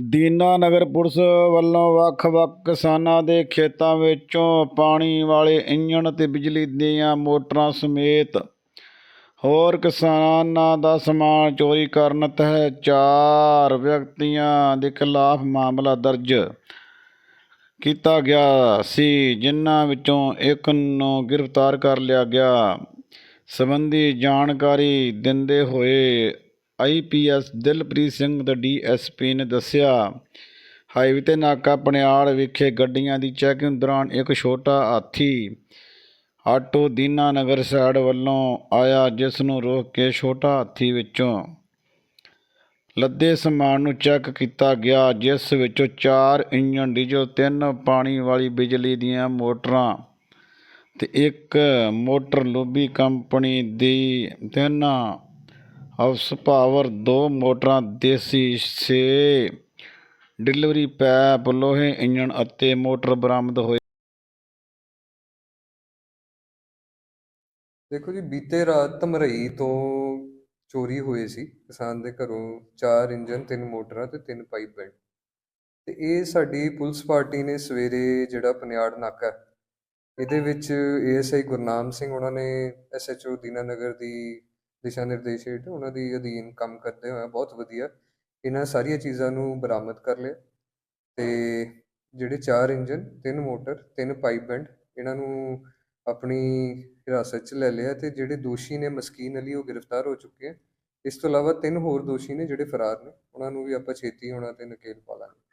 Dinanagar police ਵੱਲੋਂ ਵੱਖ-ਵੱਖ ਕਿਸਾਨਾਂ ਦੇ ਖੇਤਾਂ ਵਿੱਚੋਂ ਪਾਣੀ ਵਾਲੇ ਇੰਜਣ ਤੇ ਬਿਜਲੀ ਦੀਆਂ ਮੋਟਰਾਂ ਸਮੇਤ ਹੋਰ ਕਿਸਾਨਾਂ ਦਾ ਸਮਾਨ ਚੋਰੀ ਕਰਨ ਤਹਿਤ ਚਾਰ ਵਿਅਕਤੀਆਂ ਦੇ ਖਿਲਾਫ ਮਾਮਲਾ ਦਰਜ ਕੀਤਾ ਗਿਆ ਸੀ, ਜਿਨ੍ਹਾਂ ਵਿੱਚੋਂ ਇੱਕ ਨੂੰ ਗ੍ਰਿਫਤਾਰ ਕਰ ਲਿਆ ਗਿਆ। ਸੰਬੰਧੀ ਜਾਣਕਾਰੀ ਦਿੰਦੇ ਹੋਏ ਆਈਪੀਐਸ ਦਿਲਪ੍ਰੀਤ ਸਿੰਘ ਦਾ ਡੀਐਸਪੀ ਨੇ ਦੱਸਿਆ, ਹਾਈਵੇ ਤੇ ਨਾਕਾ ਪਣਿਆੜ ਵਿਖੇ ਗੱਡੀਆਂ ਦੀ ਚੈਕਿੰਗ ਦੌਰਾਨ ਇੱਕ ਛੋਟਾ ਹਾਥੀ ਆਟੋ ਦੀਨਾ ਨਗਰ ਸਾਈਡ ਵੱਲੋਂ ਆਇਆ, ਜਿਸ ਨੂੰ ਰੋਕ ਕੇ ਛੋਟਾ ਹਾਥੀ ਵਿੱਚੋਂ ਲੱਦੇ ਸਮਾਨ ਨੂੰ ਚੈੱਕ ਕੀਤਾ ਗਿਆ, ਜਿਸ ਵਿੱਚੋਂ ਚਾਰ ਇੰਜਨ ਡੀਜ਼ਲ, ਤਿੰਨ ਪਾਣੀ ਵਾਲੀ ਬਿਜਲੀ ਦੀਆਂ ਮੋਟਰਾਂ ਤੇ ਇੱਕ ਮੋਟਰ ਲੋਬੀ ਕੰਪਨੀ ਦੀ ਤਿੰਨ ਹਾਊਸ ਪਾਵਰ ਦੋ ਮੋਟਰਾਂ ਦੇਸੀ ਛੇ। ਡਿਲੀਵਰੀ ਪੈਪ, ਲੋਹੇ, ਇੰਜਣ ਅਤੇ ਮੋਟਰ ਬਰਾਮਦ ਹੋਏ। ਦੇਖੋ ਜੀ, ਬੀਤੇ ਰਾਤ ਧਮਰਈ ਤੋਂ ਚੋਰੀ ਹੋਏ ਸੀ। ਕਿਸਾਨ ਦੇ ਘਰੋਂ ਚਾਰ ਇੰਜਨ ਤਿੰਨ ਮੋਟਰਾਂ ਤੇ ਤਿੰਨ ਪਾਈਪ ਬੈਂਡ ਤੇ ਇਹ ਸਾਡੀ ਪੁਲਿਸ ਪਾਰਟੀ ਨੇ ਸਵੇਰੇ ਜਿਹੜਾ ਪਨਿਆੜ ਨਾਕਾ, ਇਹਦੇ ਵਿੱਚ ਏਐਸਆਈ ਗੁਰਨਾਮ ਸਿੰਘ, ਉਹਨਾਂ ਨੇ ਐਸਐਚਓ ਦੀਨਾਨਗਰ ਦੀ ਦਿਸ਼ਾ ਨਿਰਦੇਸ਼ ਹੇਠ ਉਹਨਾਂ ਦੀ ਅਧੀਨ ਕੰਮ ਕਰਦੇ ਹੋਏ ਬਹੁਤ ਵਧੀਆ ਇਹਨਾਂ ਸਾਰੀਆਂ ਚੀਜ਼ਾਂ ਨੂੰ ਬਰਾਮਦ ਕਰ ਲਿਆ ਤੇ ਜਿਹੜੇ ਚਾਰ ਇੰਜਨ, ਤਿੰਨ ਮੋਟਰ, ਤਿੰਨ ਪਾਈਪ ਬੈਂਡ ਇਹਨਾਂ ਨੂੰ ਆਪਣੀ ਹਿਰਾਸਤ 'ਚ ਲੈ ਲਿਆ ਤੇ ਜਿਹੜੇ ਦੋਸ਼ੀ ਨੇ ਮਸਕੀਨ ਅਲੀ ਉਹ ਗ੍ਰਿਫਤਾਰ ਹੋ ਚੁੱਕੇ ਆ। ਇਸ ਤੋਂ ਇਲਾਵਾ ਤਿੰਨ ਹੋਰ ਦੋਸ਼ੀ ਨੇ ਜਿਹੜੇ ਫਰਾਰ ਨੇ, ਉਹਨਾਂ ਨੂੰ ਵੀ ਆਪਾਂ ਛੇਤੀ ਹੋਣਾ ਤੇ ਨਕੇਲ ਪਾ ਲਾਂਗੇ।